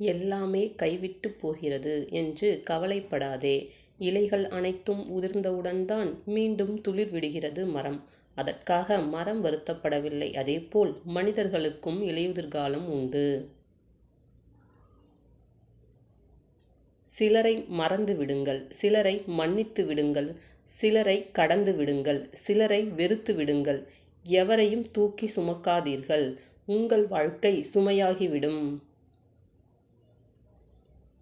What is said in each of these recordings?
எல்லாமே கைவிட்டு போகிறது என்று கவலைப்படாதே. இலைகள் அனைத்தும் உதிர்ந்தவுடன் தான் மீண்டும் துளிர் விடுகிறது மரம். அதற்காக மரம் வருத்தப்படவில்லை. அதேபோல் மனிதர்களுக்கும் இலையுதிர்காலம் உண்டு. சிலரை மறந்து விடுங்கள். சிலரை மன்னித்து விடுங்கள். சிலரை கடந்து விடுங்கள். சிலரை வெறுத்து விடுங்கள். எவரையும் தூக்கி சுமக்காதீர்கள். உங்கள் வாழ்க்கை சுமையாகிவிடும்.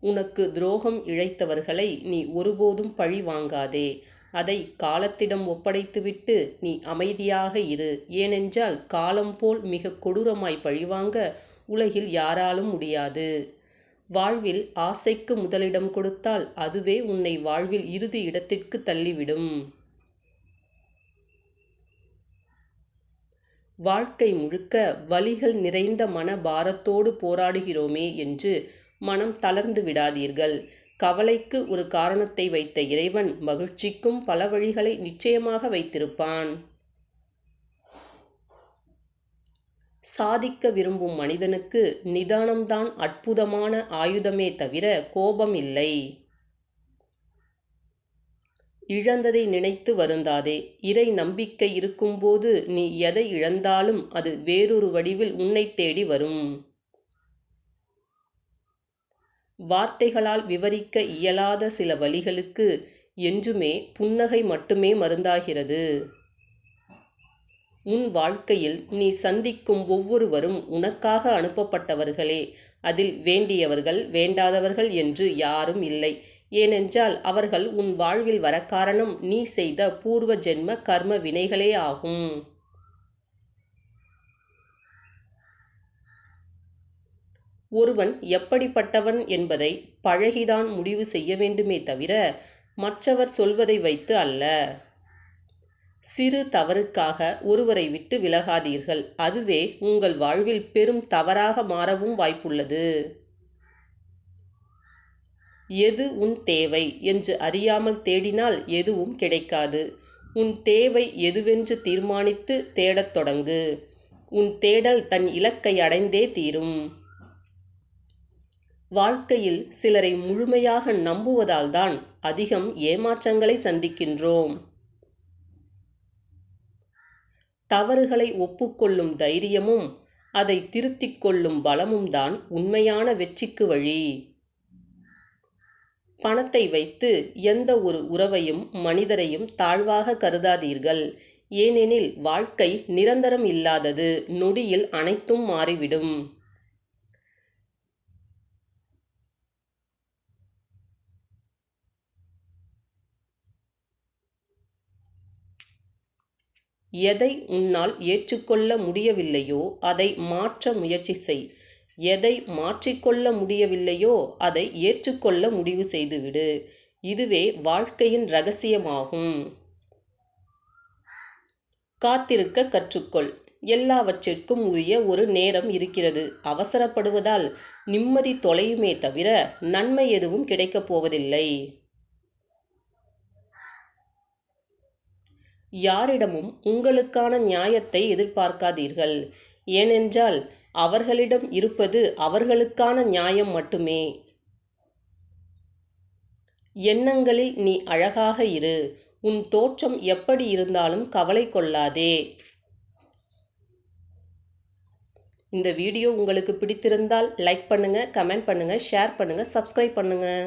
உனக்கு துரோகம் இழைத்தவர்களை நீ ஒருபோதும் பழி வாங்காதே. அதை காலத்திடம் ஒப்படைத்துவிட்டு நீ அமைதியாக இரு. ஏனென்றால் காலம் போல் மிக கொடூரமாய் பழிவாங்க உலகில் யாராலும் முடியாது. வாழ்வில் ஆசைக்கு முதலிடம் கொடுத்தால் அதுவே உன்னை வாழ்வில் இறுதி இடத்திற்குத் தள்ளிவிடும். வாழ்க்கை முழுக்க வலிகள் நிறைந்த மன பாரத்தோடு போராடுகிறோமே என்று மனம் தளர்ந்து விடாதீர்கள். கவலைக்கு ஒரு காரணத்தை வைத்த இறைவன் மகிழ்ச்சிக்கும் பல வழிகளை நிச்சயமாக வைத்திருப்பான். சாதிக்க விரும்பும் மனிதனுக்கு நிதானம்தான் அற்புதமான ஆயுதமே தவிர கோபம் இல்லை. இழந்ததை நினைத்து வருந்தாதே. இறை நம்பிக்கை இருக்கும்போது நீ எதை இழந்தாலும் அது வேறொரு வடிவில் உன்னைத் தேடி வரும். வார்த்தைகளால் விவரிக்க இயலாத சில வலிகளுக்கு என்றுமே புன்னகை மட்டுமே மருந்தாகிறது. உன் வாழ்க்கையில் நீ சந்திக்கும் ஒவ்வொருவரும் உனக்காக அனுப்பப்பட்டவர்களே. அதில் வேண்டியவர்கள் வேண்டாதவர்கள் என்று யாரும் இல்லை. ஏனென்றால் அவர்கள் உன் வாழ்வில் வர காரணம் நீ செய்த பூர்வ ஜென்ம கர்ம வினைகளே ஆகும். ஒருவன் எப்படிப்பட்டவன் என்பதை பழகிதான் முடிவு செய்ய வேண்டுமே தவிர மற்றவர் சொல்வதை வைத்து அல்ல. சிறு தவறுக்காக ஒருவரை விட்டு விலகாதீர்கள். அதுவே உங்கள் வாழ்வில் பெரும் தவறாக மாறவும் வாய்ப்புள்ளது. எது உன் தேவை என்று அறியாமல் தேடினால் எதுவும் கிடைக்காது. உன் தேவை எதுவென்று தீர்மானித்து தேடத் தொடங்கு. உன் தேடல் தன் இலக்கை அடைந்தே தீரும். வாழ்க்கையில் சிலரை முழுமையாக நம்புவதால்தான் அதிகம் ஏமாற்றங்களை சந்திக்கின்றோம். தவறுகளை ஒப்புக்கொள்ளும் தைரியமும் அதை திருத்திக் கொள்ளும் பலமும் தான் உண்மையான வெற்றிக்கு வழி. பணத்தை வைத்து எந்த ஒரு உறவையும் மனிதரையும் தாழ்வாக கருதாதீர்கள். ஏனெனில் வாழ்க்கை நிரந்தரம் இல்லாதது. நொடியில் அனைத்தும் மாறிவிடும். எதை உன்னால் ஏற்றுக்கொள்ள முடியவில்லையோ அதை மாற்ற முயற்சி செய். எதை மாற்றிக்கொள்ள முடியவில்லையோ அதை ஏற்றுக்கொள்ள முடிவு செய்துவிடு. இதுவே வாழ்க்கையின் ரகசியமாகும். காத்திருக்க கற்றுக்கொள். எல்லாவற்றிற்கும் உரிய ஒரு நேரம் இருக்கிறது. அவசரப்படுவதால் நிம்மதி தொலையுமே தவிர நன்மை எதுவும் கிடைக்கப் போவதில்லை. யாரிடமும் உங்களுக்கான நியாயத்தை எதிர்பார்க்காதீர்கள். ஏனென்றால் அவர்களிடம் இருப்பது அவர்களுக்கான நியாயம் மட்டுமே. எண்ணங்களில் நீ அழகாக இரு. உன் தோற்றம் எப்படி இருந்தாலும் கவலை கொள்ளாதே. இந்த வீடியோ உங்களுக்கு பிடித்திருந்தால் லைக் பண்ணுங்கள் கமெண்ட் பண்ணுங்கள் ஷேர் பண்ணுங்கள் சப்ஸ்கிரைப் பண்ணுங்கள்